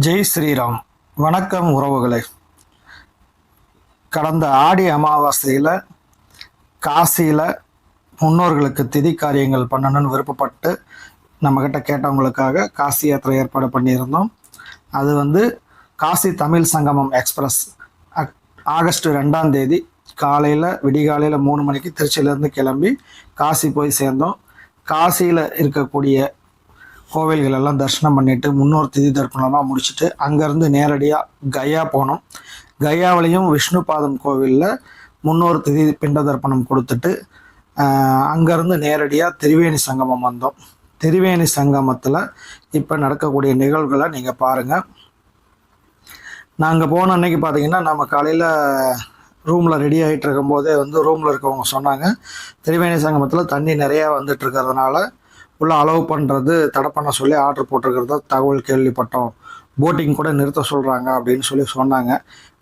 ஜெய் ஸ்ரீராம். வணக்கம் உறவுகளே. கடந்த ஆடி அமாவாசையில் காசியில் முன்னோர்களுக்கு திதி காரியங்கள் பண்ணணும்னு விருப்பப்பட்டு நம்மக்கிட்ட கேட்டவங்களுக்காக காசி யாத்திரை ஏற்பாடு பண்ணியிருந்தோம். அது வந்து காசி தமிழ் சங்கமம் எக்ஸ்பிரஸ். அக் ஆகஸ்ட் ரெண்டாம் தேதி காலையில் விடிகாலையில் மூணு மணிக்கு திருச்சியிலேருந்து கிளம்பி காசி போய் சேர்ந்தோம். காசியில் இருக்கக்கூடிய கோவில்கள் எல்லாம் தரிசனம் பண்ணிட்டு முன்னோர் திதி தர்ப்பணமாக முடிச்சுட்டு அங்கேருந்து நேரடியாக கயா போனோம். கயாவிலையும் விஷ்ணு பாதம் கோவிலில் முன்னோர் திதி பிண்ட தர்ப்பணம் கொடுத்துட்டு அங்கேருந்து நேரடியாக திரிவேணி சங்கமம் வந்தோம். திரிவேணி சங்கமத்தில் இப்போ நடக்கக்கூடிய நிகழ்வுகளை நீங்கள் பாருங்கள் நாங்கள் போன அன்னைக்கு பார்த்தீங்கன்னா நம்ம காலையில் ரூமில் ரெடி ஆகிட்டு இருக்கும்போதே வந்து ரூமில் இருக்கவங்க சொன்னாங்க திரிவேணி சங்கமத்தில் தண்ணி நிறையா வந்துட்டு இருக்கிறதுனால உள்ள அலோவ் பண்ணுறது தடை பண்ண சொல்லி ஆர்டர் போட்டிருக்கிறதா தகவல் கேள்விப்பட்டோம். போட்டிங் கூட நிறுத்த சொல்கிறாங்க அப்படின்னு சொல்லி சொன்னாங்க.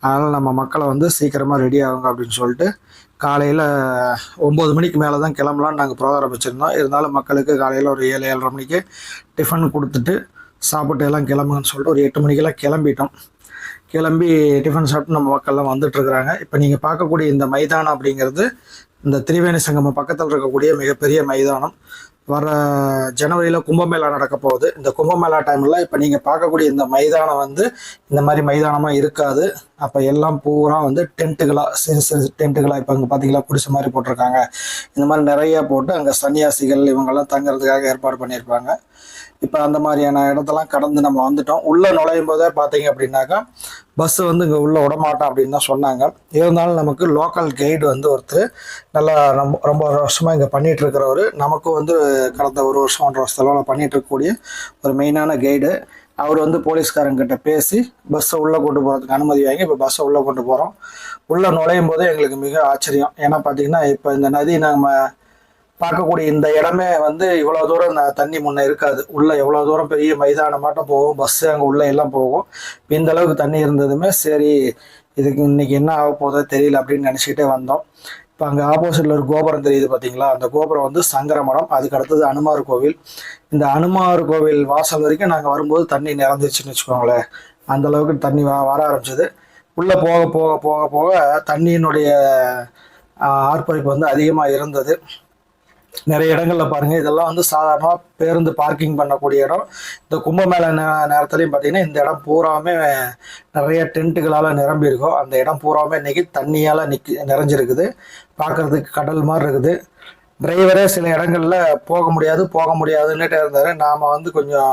அதனால் நம்ம மக்களை வந்து சீக்கிரமாக ரெடி ஆகுங்க அப்படின்னு சொல்லிட்டு காலையில் ஒம்பது மணிக்கு மேலே தான் கிளம்பலான்னு நாங்கள் ப்ரோக்ராம் வச்சுருந்தோம் இருந்தாலும் மக்களுக்கு காலையில் ஒரு ஏழு ஏழரை மணிக்கு டிஃபன் கொடுத்துட்டு சாப்பிட்டு எல்லாம் கிளம்புங்கன்னு சொல்லிட்டு ஒரு எட்டு மணிக்கெல்லாம் கிளம்பிட்டோம். கிளம்பி டிஃபன் சாப்பிட்டு நம்ம மக்கள்லாம் வந்துட்டுருக்குறாங்க இப்போ நீங்கள் பார்க்கக்கூடிய இந்த மைதானம் அப்படிங்கிறது இந்த திரிவேணி சங்கமம் பக்கத்தில் இருக்கக்கூடிய மிகப்பெரிய மைதானம். வர ஜனவரியில் கும்பமேளா நடக்க போகுது. இந்த கும்பமேளா டைமில் இப்போ நீங்கள் பார்க்கக்கூடிய இந்த மைதானம் வந்து இந்த மாதிரி மைதானமாக இருக்காது. அப்போ எல்லாம் பூரா வந்து டென்ட்டுகளாக சிறு சிறு டென்ட்டுகளாக இப்போ அங்கே பார்த்தீங்களா குடிசை மாதிரி போட்டிருக்காங்க. இந்த மாதிரி நிறைய போட்டு அங்கே சன்னியாசிகள் இவங்கெல்லாம் தங்குறதுக்காக ஏற்பாடு பண்ணியிருப்பாங்க. இப்போ அந்த மாதிரியான இடத்தெல்லாம் கடந்து நம்ம வந்துட்டோம். உள்ளே நுழையும் போதே பார்த்தீங்க அப்படின்னாக்கா பஸ்ஸு வந்து இங்கே உள்ளே விடமாட்டோம் அப்படின்னு தான் சொன்னாங்க. இருந்தாலும் நமக்கு லோக்கல் கைடு வந்து ஒருத்தர் நல்லா ரொம்ப ரொம்ப வருஷமாக இங்கே பண்ணிகிட்டு இருக்கிறவர். நமக்கும் வந்து கடந்த ஒரு வருஷம் ஒன்றரை வருஷத்தில் பண்ணிகிட்டு இருக்கக்கூடிய ஒரு மெயினான கைடு அவர் வந்து போலீஸ்காரங்கிட்ட பேசி பஸ்ஸை உள்ளே கொண்டு போகிறதுக்கு அனுமதி வாங்கி இப்போ பஸ்ஸை உள்ளே கொண்டு போகிறோம் உள்ளே நுழையும் போதே எங்களுக்கு மிக ஆச்சரியம். ஏன்னா பார்த்தீங்கன்னா இப்போ இந்த நதி நம்ம பார்க்கக்கூடிய இந்த இடமே வந்து இவ்வளோ தூரம் தண்ணி முன்னே இருக்காது. உள்ளே எவ்வளோ தூரம் பெரிய மைதானம் மாட்டம் போகும். பஸ்ஸு அங்கே உள்ளே எல்லாம் போகும். இப்ப இந்த அளவுக்கு தண்ணி இருந்ததுமே சரி இதுக்கு இன்னைக்கு என்ன ஆக போதோ தெரியல அப்படின்னு நினச்சிக்கிட்டே வந்தோம். இப்போ அங்கே ஆப்போசிட்டில் ஒரு கோபுரம் தெரியுது பார்த்தீங்களா அந்த கோபுரம் வந்து சங்கரமடம். அதுக்கு அடுத்தது அனுமார் கோவில். இந்த அனுமார் கோவில் வாசல் வரைக்கும் நாங்கள் வரும்போது தண்ணி நிறந்துச்சுன்னு வச்சுக்கோங்களேன். அந்த அளவுக்கு தண்ணி வ வர ஆரம்பிச்சது. உள்ளே போக போக போக போக தண்ணியினுடைய ஆர்ப்பரிப்பு வந்து அதிகமாக இருந்தது. நிறைய இடங்கள்ல பாருங்க. இதெல்லாம் வந்து சாதாரணமாக பேருந்து பார்க்கிங் பண்ணக்கூடிய இடம். இந்த கும்பமேள நே நேரத்துலையும் பார்த்தீங்கன்னா இந்த இடம் பூராமே நிறைய டென்ட்டுகளால் நிரம்பி இருக்கும். அந்த இடம் பூராமே இன்னைக்கு தண்ணியால் நிக்கி நிறைஞ்சிருக்குது. பார்க்கறதுக்கு கடல் மாதிரி இருக்குது. டிரைவரே சில இடங்களில் போக முடியாது போக முடியாதுன்னுட்டு இருந்தார். நாம் வந்து கொஞ்சம்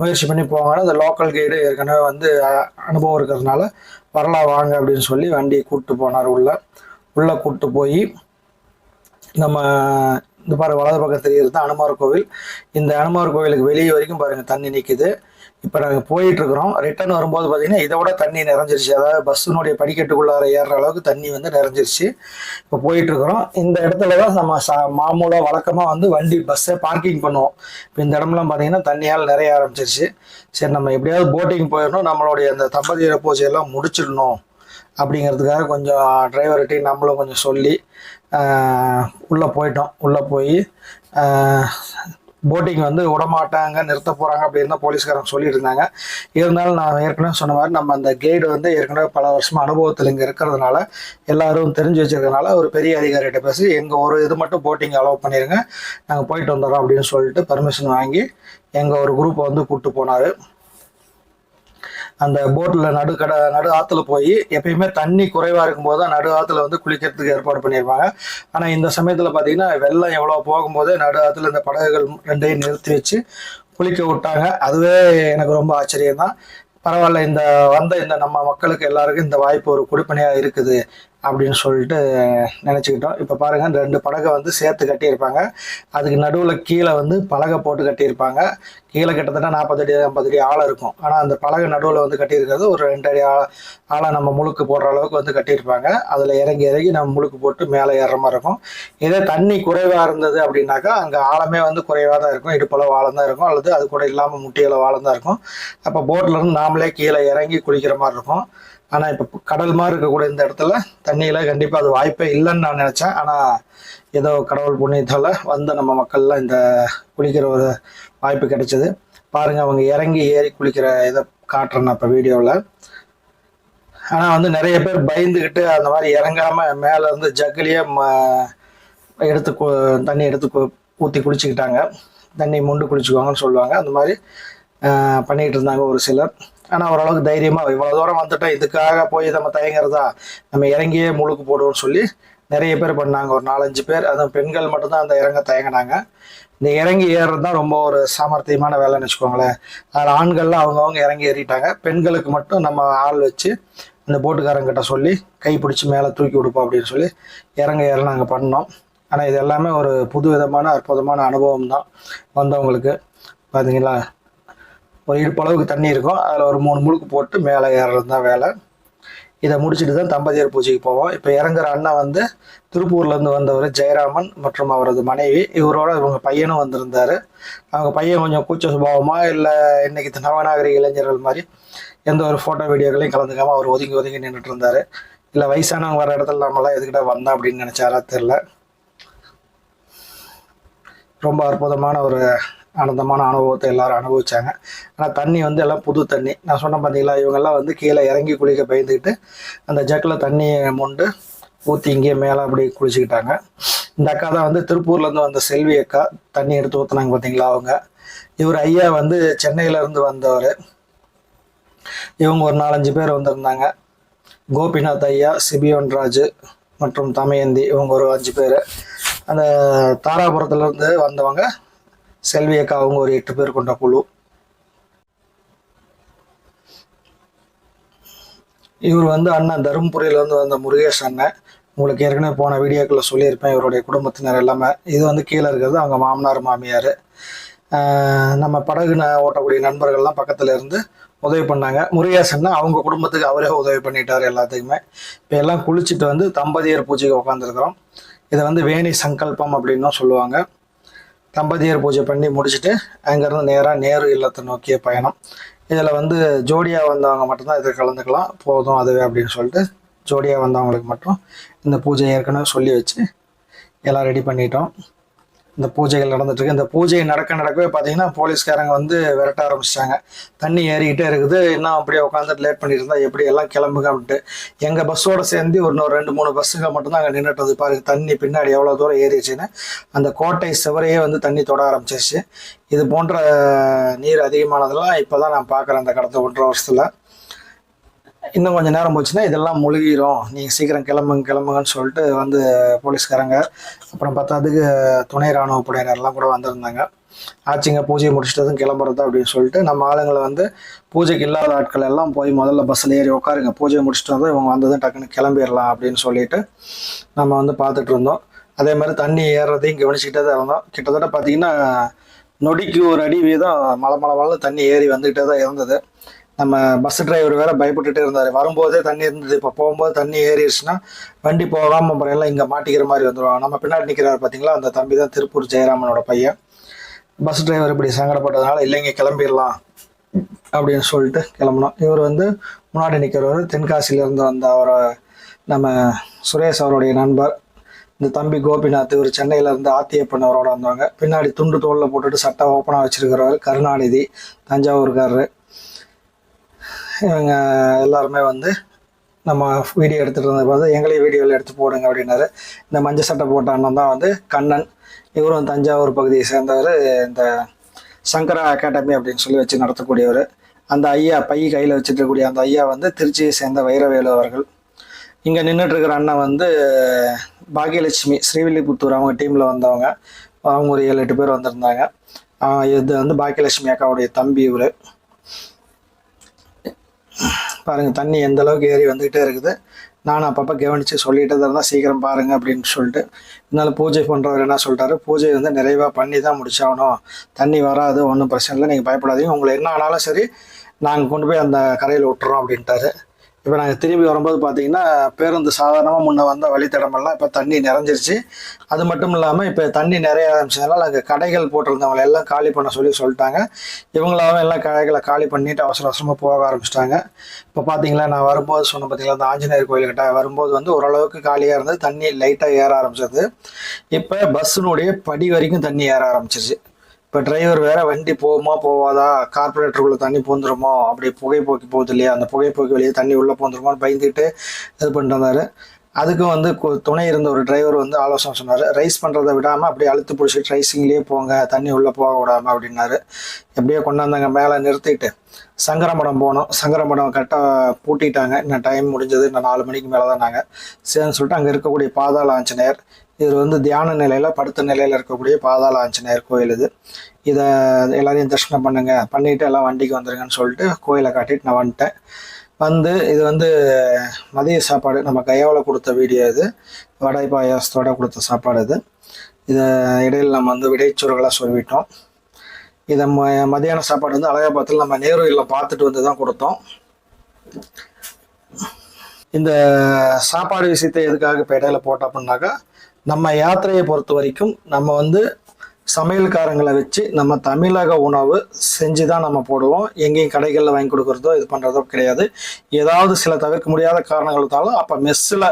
முயற்சி பண்ணி போங்கன்னு இந்த லோக்கல் கைடு ஏற்கனவே வந்து அனுபவம் இருக்கிறதுனால வரலாம் வாங்க அப்படின்னு சொல்லி வண்டியை கூப்பிட்டு போனார் உள்ள. உள்ளே கூப்பிட்டு போய் நம்ம இந்த பாரு வலது பக்கம் தெரியுறது தான் அனுமார் கோவில். இந்த அனுமார் கோவிலுக்கு வெளியே வரைக்கும் பாருங்க தண்ணி நிற்குது இப்போ நாங்கள் போயிட்டு இருக்கிறோம் ரிட்டர்ன் வரும்போது பார்த்தீங்கன்னா இதை விட தண்ணி நிறைஞ்சிருச்சு. அதாவது பஸ்ஸினுடைய படிக்கட்டுக்குள்ளார ஏறுற அளவுக்கு தண்ணி வந்து நிறைஞ்சிருச்சு. இப்போ போயிட்டு இருக்கிறோம் இந்த இடத்துல தான் நம்ம சா மாமூலாக வழக்கமாக வந்து வண்டி பஸ்ஸை பார்க்கிங் பண்ணுவோம். இப்போ இந்த இடம்லாம் பார்த்தீங்கன்னா தண்ணியால் நிறைய ஆரம்பிச்சிருச்சு. சரி நம்ம எப்படியாவது போட்டிங் போயிடணும். நம்மளுடைய அந்த தம்பதியர பூஜையெல்லாம் முடிச்சிடணும். அப்படிங்கிறதுக்காக கொஞ்சம் டிரைவர்கிட்டையும் நம்மளும் கொஞ்சம் சொல்லி உள்ளே போயிட்டோம். உள்ளே போய் போட்டிங் வந்து விடமாட்டாங்க நிறுத்த போகிறாங்க அப்படின்னு தான் போலீஸ்காரங்க சொல்லிட்டு இருந்தாங்க இருந்தாலும் நான் ஏற்கனவே சொன்ன மாதிரி நம்ம அந்த கைடு வந்து ஏற்கனவே பல வருஷமா அனுபவத்தில் இங்கே இருக்கிறதுனால எல்லாரும் தெரிஞ்சு வச்சுருக்கனால ஒரு பெரிய அதிகாரிகிட்ட பேசி எங்கள் ஒரு இது மட்டும் போட்டிங் அலோவ் பண்ணிடுங்க நாங்கள் போயிட்டு வந்துடுறோம் அப்படின்னு சொல்லிட்டு பர்மிஷன் வாங்கி எங்கள் ஒரு குரூப்பை வந்து கூப்பிட்டு போனார். அந்த போட்டில் நடு கடை நடு ஆற்றுல போய் எப்பயுமே தண்ணி குறைவாக இருக்கும்போது தான் நடு ஆற்றுல வந்து குளிக்கிறதுக்கு ஏற்பாடு பண்ணியிருப்பாங்க. ஆனால் இந்த சமயத்தில் பார்த்தீங்கன்னா வெள்ளம் எவ்வளோ போகும்போதே நடு ஆற்றுல இந்த படகுகள் ரெண்டையும் நிறுத்தி வச்சு குளிக்க விட்டாங்க. அதுவே எனக்கு ரொம்ப ஆச்சரியம் தான் பரவாயில்ல இந்த வந்த இந்த நம்ம மக்களுக்கு எல்லாருக்கும் இந்த வாய்ப்பு ஒரு கொடுப்பனையாக இருக்குது. அப்படின்னு சொல்லிட்டு நினச்சிக்கிட்டோம். இப்போ பாருங்கள் ரெண்டு படகை வந்து சேர்த்து கட்டியிருப்பாங்க. அதுக்கு நடுவில் கீழே வந்து பலகை போட்டு கட்டியிருப்பாங்க. கீழே கிட்டத்தட்ட நாற்பத்தடி ஐம்பது அடி ஆழம் இருக்கும். ஆனால் அந்த பலகை நடுவில் வந்து கட்டியிருக்கிறது ஒரு ரெண்டு அடி ஆழ ஆழம் நம்ம முழுக்கு போடுற அளவுக்கு வந்து கட்டியிருப்பாங்க. அதில் இறங்கி இறங்கி நம்ம முழுக்கு போட்டு மேலே ஏறுற மாதிரி இருக்கும். இதே தண்ணி குறைவாக இருந்தது அப்படின்னாக்கா அங்கே ஆழமே வந்து குறைவாக தான் இருக்கும். இடுப்பளவு ஆழம் தான் இருக்கும். அல்லது அது கூட இல்லாமல் முட்டியளவு ஆழம் தான் இருக்கும். அப்போ போட்டில் இருந்து நாமளே கீழே இறங்கி குளிக்கிற மாதிரி இருக்கும். ஆனால் இப்போ கடல் மாதிரி இருக்கக்கூடிய இந்த இடத்துல தண்ணியில் கண்டிப்பாக அது வாய்ப்பே இல்லைன்னு நான் நினச்சேன். ஆனால் ஏதோ கடவுள் புண்ணியத்தால் வந்த நம்ம மக்கள்லாம் இந்த குளிக்கிற ஒரு வாய்ப்பு கிடைச்சிது. பாருங்கள் அவங்க இறங்கி ஏறி குளிக்கிற இதை காட்டுறேன் நான் இப்போ வீடியோவில் ஆனால் வந்து நிறைய பேர் பயந்துக்கிட்டு அந்த மாதிரி இறங்காம மேலே வந்து ஜக்கிலேயே எடுத்து தண்ணி எடுத்து ஊற்றி குளிச்சுக்கிட்டாங்க தண்ணி முண்டு குளிச்சுக்குவாங்கன்னு சொல்லுவாங்க. அந்த மாதிரி பண்ணிகிட்டு பண்ணிக்கிட்டு இருந்தாங்க ஒரு சிலர். ஆனால் ஓரளவுக்கு தைரியமாக இவ்வளோ தூரம் வந்துட்டோம் இதுக்காக போய் நம்ம தயங்குறதா? நம்ம இறங்கியே முழுக்கு போடுவோம்னு சொல்லி நிறைய பேர் பண்ணாங்க. ஒரு நாலஞ்சு பேர் அதுவும் பெண்கள் மட்டும்தான் அந்த இறங்க தயங்கினாங்க. இந்த இறங்கி ஏறுறது தான் ரொம்ப ஒரு சாமர்த்தியமான வேலைன்னு வச்சுக்கோங்களேன். அதில் ஆண்கள்லாம் அவங்கவுங்க இறங்கி ஏறிட்டாங்க. பெண்களுக்கு மட்டும் நம்ம ஆள் வச்சு அந்த போட்டுக்காரங்கிட்ட சொல்லி கை பிடிச்சி மேலே தூக்கி கொடுப்போம் அப்படின்னு சொல்லி இறங்க ஏற நாங்கள் பண்ணோம். ஆனால் இது எல்லாமே ஒரு புது விதமான அற்புதமான அனுபவம் தான் வந்தவங்களுக்கு. பார்த்தீங்களா ஒரு இடுப்பளவுக்கு தண்ணி இருக்கும். அதில் ஒரு மூணு முழுக்கு போட்டு மேலே ஏறுறது தான் வேலை. இதை முடிச்சுட்டு தான் தம்பதியர் பூஜைக்கு போவோம். இப்போ இறங்குற அண்ணன் வந்து திருப்பூர்லேருந்து வந்தவர் ஜெயராமன் மற்றும் அவரது மனைவி. இவரோட இவங்க பையனும் வந்திருந்தார். அவங்க பையன் கொஞ்சம் கூச்ச சுபாவமாக இல்லை இன்னைக்கு நவநாகரிக இளைஞர்கள் மாதிரி எந்த ஒரு ஃபோட்டோ வீடியோக்களையும் கலந்துக்காமல் அவர் ஒதுங்கி ஒதுங்கி நின்றுட்டு இருந்தார் இல்லை வயசானவங்க வர இடத்துல நம்மளாம் எதுக்கிட்ட வந்தோம் அப்படின்னு நினச்சாரா தெரில ரொம்ப அற்புதமான ஒரு ஆனந்தமான அனுபவத்தை எல்லாரும் அனுபவிச்சாங்க. ஆனால் தண்ணி வந்து எல்லாம் புது தண்ணி. நான் சொன்னேன் பார்த்தீங்களா இவங்கெல்லாம் வந்து கீழே இறங்கி குளிக்க பயந்துக்கிட்டு அந்த ஜக்கில் தண்ணியை மொண்டு ஊற்றி இங்கேயே மேலே அப்படி குளிச்சுக்கிட்டாங்க. இந்த அக்கா தான் வந்து திருப்பூர்லேருந்து வந்த செல்வி அக்கா. தண்ணி எடுத்து ஊற்றுனாங்க பார்த்தீங்களா அவங்க. இவர் ஐயா வந்து சென்னையிலேருந்து வந்தவர். இவங்க ஒரு நாலஞ்சு பேர் வந்திருந்தாங்க. கோபிநாத் ஐயா சிபியோன்ராஜு மற்றும் தமயந்தி இவங்க ஒரு அஞ்சு பேர். அந்த தாராபுரத்துலேருந்து வந்தவங்க செல்வி அக்கா அவங்க ஒரு எட்டு பேர் கொண்ட குழு. இவர் வந்து அண்ணன் தருமபுரியிலேருந்து வந்த முருகேஷ் அண்ணன். உங்களுக்கு ஏற்கனவே போன வீடியோக்குள்ள சொல்லியிருப்பேன் இவருடைய குடும்பத்தினர் எல்லாமே. இது வந்து கீழே இருக்கிறது அவங்க மாமனார் மாமியார். நம்ம படகு ஓட்டக்கூடிய நண்பர்கள்லாம் பக்கத்தில் இருந்து உதவி பண்ணாங்க. முருகேஷ் அண்ணன் அவங்க குடும்பத்துக்கு அவரே உதவி பண்ணிட்டார் எல்லாத்துக்குமே இப்போ எல்லாம் குளிச்சுட்டு வந்து தம்பதியர் பூஜைக்கு உட்காந்துருக்குறோம் இதை வந்து வேணி சங்கல்பம் அப்படின்னும் சொல்லுவாங்க. தம்பதியர் பூஜை பண்ணி முடிச்சுட்டு அங்கேருந்து நேராக நேரு இல்லத்தை நோக்கிய பயணம். இதில் வந்து ஜோடியாக வந்தவங்க மட்டும்தான் இதில் கலந்துக்கலாம். போதும் அதுவே அப்படின்னு சொல்லிட்டு ஜோடியாக வந்தவங்களுக்கு மட்டும் இந்த பூஜை ஏற்கனவே சொல்லி வச்சு எல்லாம் ரெடி பண்ணிட்டோம். இந்த பூஜைகள் நடந்துட்டுருக்கு. இந்த பூஜை நடக்க நடக்கவே பார்த்தீங்கன்னா போலீஸ்காரங்க வந்து விரட்ட ஆரம்பிச்சிட்டாங்க. தண்ணி ஏறிக்கிட்டே இருக்குது. இன்னும் அப்படியே உட்காந்துட்டு லேட் பண்ணிட்டு இருந்தா எப்படி எல்லாம் கிளம்புங்க அப்படின்ட்டு எங்கள் பஸ்ஸோட சேர்ந்து ஒரு இன்னொரு ரெண்டு மூணு பஸ்ஸுங்க மட்டும்தான் அங்கே நின்றுட்டது பாருங்க தண்ணி பின்னாடி எவ்வளோ தூரம் ஏறிச்சுன்னு அந்த கோட்டை சுவரையே வந்து தண்ணி தொட ஆரம்பிச்சிருச்சு. இது போன்ற நீர் அதிகமானதெல்லாம் இப்போ தான் நான் பார்க்குறேன் அந்த கடந்த ஒன்றரை வருஷத்தில். இன்னும் கொஞ்சம் நேரம் போச்சுன்னா இதெல்லாம் முழுகிரும். நீங்கள் சீக்கிரம் கிளம்புங்க கிளம்புங்கன்னு சொல்லிட்டு வந்து போலீஸ்காரங்க அப்புறம் பத்தாதுக்கு துணை ராணுவ படையினர்லாம் கூட வந்திருந்தாங்க. ஆச்சுங்க பூஜையை முடிச்சிட்டதும் கிளம்புறது அப்படின்னு சொல்லிட்டு நம்ம ஆளுங்களை வந்து பூஜைக்கு இல்லாத ஆட்கள் எல்லாம் போய் முதல்ல பஸ்ஸில் ஏறி உட்காருங்க. பூஜையை முடிச்சுட்டு வந்து இவங்க வந்ததும் டக்குன்னு கிளம்பிடலாம் அப்படின்னு சொல்லிட்டு நம்ம வந்து பார்த்துட்டு இருந்தோம். அதே மாதிரி தண்ணி ஏறுறதையும் கவனிச்சுக்கிட்டே தான் இருந்தோம். கிட்டத்தட்ட பார்த்தீங்கன்னா நொடிக்கு ஒரு அடி வீதம் மலை மலை மலை தண்ணி ஏறி வந்துக்கிட்டே தான் இருந்தது. நம்ம பஸ் டிரைவர் வேற பயப்பட்டுட்டே இருந்தார். வரும்போதே தண்ணி இருந்தது. இப்போ போகும்போது தண்ணி ஏறிடுச்சுன்னா வண்டி போகாமல் அப்புறம் எல்லாம் இங்கே மாட்டிக்கிற மாதிரி வந்துடுவாங்க நம்ம பின்னாடி நிற்கிறார் பார்த்தீங்களா அந்த தம்பி தான் திருப்பூர் ஜெயராமனோட பையன். பஸ் டிரைவர் இப்படி சங்கடப்பட்டதுனால இல்லைங்க கிளம்பிடலாம் அப்படின்னு சொல்லிட்டு கிளம்புனோம். இவர் வந்து முன்னாடி நிற்கிறவர் தென்காசியிலேருந்து வந்த அவரை நம்ம சுரேஷ் அவருடைய நண்பர். இந்த தம்பி கோபிநாத் இவர் சென்னையிலேருந்து ஆத்தியப்பன் அவரோட வந்தவங்க. பின்னாடி துண்டு தோளில் போட்டுட்டு சட்டை ஓப்பனாக வச்சுருக்கிறவர் கருணாநிதி தஞ்சாவூர்காரர். இவங்க எல்லாருமே வந்து நம்ம வீடியோ எடுத்துகிட்டு இருந்த பார்த்து எங்களையும் வீடியோவில் எடுத்து போடுங்க அப்படின்னாரு. இந்த மஞ்சள் சட்டை போட்ட அண்ணன் தான் வந்து கண்ணன். இவரும் தஞ்சாவூர் பகுதியை சேர்ந்தவர் இந்த சங்கரா அகாடமி அப்படின்னு சொல்லி வச்சு நடத்தக்கூடியவர். அந்த ஐயா பை கையில் வச்சுருக்கக்கூடிய அந்த ஐயா வந்து திருச்சியை சேர்ந்த வைரவேலு அவர்கள். இங்கே நின்றுட்டு அண்ணன் வந்து பாகியலட்சுமி ஸ்ரீவில்லிபுத்தூர் அவங்க டீமில் வந்தவங்க. அவங்க ஒரு ஏழு எட்டு பேர் வந்திருந்தாங்க. இது வந்து பாக்கியலட்சுமி அக்காவுடைய தம்பி இவர். பாருங்கள் தண்ணி எந்த அளவுக்கு ஏறி வந்துக்கிட்டே இருக்குது. நானும் அப்பப்போ கவனித்து சொல்லிட்டு தான் இருந்தால் சீக்கிரம் பாருங்கள் அப்படின்னு சொல்லிட்டு இதனால் பூஜை பண்ணுறவர் என்ன சொல்லிட்டாரு பூஜை வந்து நிறைவாக பண்ணி தான் முடிச்சாகணும். தண்ணி வராது ஒன்றும் பிரச்சனை இல்லை நீங்கள் பயப்படாதீங்க. உங்களை என்ன ஆனாலும் சரி நாங்கள் கொண்டு போய் அந்த கரையில் விட்டுறோம் அப்படின்ட்டாரு. இப்போ நாங்கள் திரும்பி வரும்போது பார்த்தீங்கன்னா பேருந்து சாதாரணமாக முன்னே வந்த வழித்தடமெல்லாம் இப்போ தண்ணி நிறைஞ்சிருச்சு. அது மட்டும் இல்லாமல் இப்போ தண்ணி நிறைய ஆரம்பிச்சதுனால அங்கே கடைகள் போட்டிருந்தவங்களை எல்லாம் காலி பண்ண சொல்லி சொல்லிட்டாங்க. இவங்களாவும் எல்லாம் கடைகளை காலி பண்ணிட்டு அவசர அவசரமாக போக ஆரம்பிச்சிட்டாங்க. இப்போ பார்த்தீங்களா நான் வரும்போது சொன்ன பார்த்தீங்களா அந்த ஆஞ்சநேயர் கோயில்கிட்ட வரும்போது வந்து ஓரளவுக்கு காலியாக இருந்தது. தண்ணி லைட்டாக ஏற ஆரம்பிச்சது. இப்போ பஸ்ஸினுடைய படி வரைக்கும் தண்ணி ஏற ஆரம்பிச்சிருச்சு. இப்போ டிரைவர் வேற வண்டி போகுமா போவாதா? கார்பரேட்டருக்குள்ளே தண்ணி பூந்துருமோ? அப்படி புகை போக்கி போகுது இல்லையா? அந்த புகை போக்கி வெளியே தண்ணி உள்ளே பூந்துருமோன்னு பயந்துட்டு இது பண்ணிட்டு வந்தார். அதுக்கும் வந்து கு- துணை இருந்த ஒரு டிரைவர் வந்து ஆலோசனை சொன்னார். ரைஸ் பண்ணுறதை விடாமல் அப்படியே அழுத்து பிடிச்சிட்டு ரைஸிங்லேயே போங்க. தண்ணி உள்ளே போக விடாமல் அப்படின்னாரு. எப்படியோ கொண்டாந்தாங்க மேலே நிறுத்திட்டு சங்கரமடம் போனோம். சங்கரமடம் கரெக்டாக பூட்டிட்டாங்க. இன்னும் டைம் முடிஞ்சது. இன்னும் நாலு மணிக்கு மேலே தான் நாங்கள் சரின்னு சொல்லிட்டு அங்கே இருக்கக்கூடிய பாதாள ஆஞ்சநேயர் இது வந்து தியான நிலையில் படுத்த நிலையில் இருக்கக்கூடிய பாதாள ஆஞ்சநேயர் கோயில் இது. இதை எல்லாரையும் தரிசனம் பண்ணுங்க. பண்ணிட்டு எல்லாம் வண்டிக்கு வந்துருங்கன்னு சொல்லிட்டு கோயிலை காட்டிட்டு நான் வந்துட்டேன். வந்து இது வந்து மதிய சாப்பாடு நம்ம கையாவில் கொடுத்த வீடியோ இது. வடை பாயாசத்தோட கொடுத்த சாப்பாடு இது. இதை இடையில் நம்ம வந்து விடைச்சோறுகளாக சொல்லிவிட்டோம் இதை ம மதியான சாப்பாடு வந்து அழகாபாத்தில் நம்ம நேரு இல்லம் பார்த்துட்டு வந்து தான் கொடுத்தோம். இந்த சாப்பாடு விஷயத்தை எதுக்காக இப்போ இடையில போட்டோம் அப்படின்னாக்கா நம்ம யாத்திரையை பொறுத்த வரைக்கும் நம்ம வந்து சமையல்காரங்களை வச்சு நம்ம தமிழக உணவு செஞ்சு தான் நம்ம போடுவோம். எங்கேயும் கடைகளில் வாங்கி கொடுக்குறதோ இது பண்ணுறதோ கிடையாது. ஏதாவது சில தவிர்க்க முடியாத காரணங்களாலும் அப்போ மெஸ்ஸில்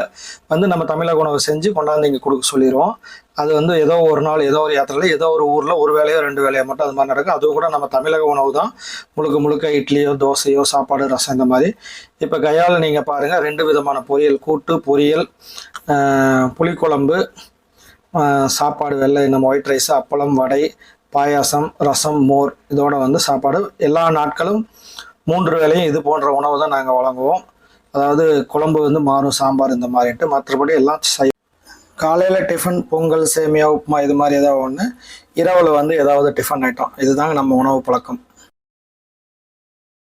வந்து நம்ம தமிழக உணவு செஞ்சு கொண்டாந்து இங்கே கொடுக்க சொல்லிடுவோம் அது வந்து ஏதோ ஒரு நாள் ஏதோ ஒரு யாத்திரையில் ஏதோ ஒரு ஊரில் ஒரு வேலையோ ரெண்டு வேலையோ மட்டும் அது மாதிரி நடக்கும். அதுவும் கூட நம்ம தமிழக உணவு தான் முழுக்க முழுக்க இட்லியோ தோசையோ சாப்பாடு ரசம் இந்த மாதிரி. இப்போ கையால் நீங்கள் பாருங்கள் ரெண்டு விதமான பொரியல் கூட்டு பொரியல் புளிக்குழம்பு சாப்பாடு வெள்ளை நம்ம ஒயிட் ரைஸ் அப்பளம் வடை பாயாசம் ரசம் மோர் இதோட வந்து சாப்பாடு. எல்லா நாட்களும் மூன்று வேளையும் இது போன்ற உணவு தான் நாங்கள் வழங்குவோம். அதாவது குழம்பு வந்து மாறும் சாம்பார் இந்த மாதிரின்ட்டு மற்றபடி எல்லாம் செய் காலையில் டிஃபன் பொங்கல் சேமியா உப்புமா இது மாதிரி ஏதாவது ஒன்று இரவில் வந்து ஏதாவது டிஃபன் ஐட்டம் இதுதாங்க நம்ம உணவு பழக்கம்.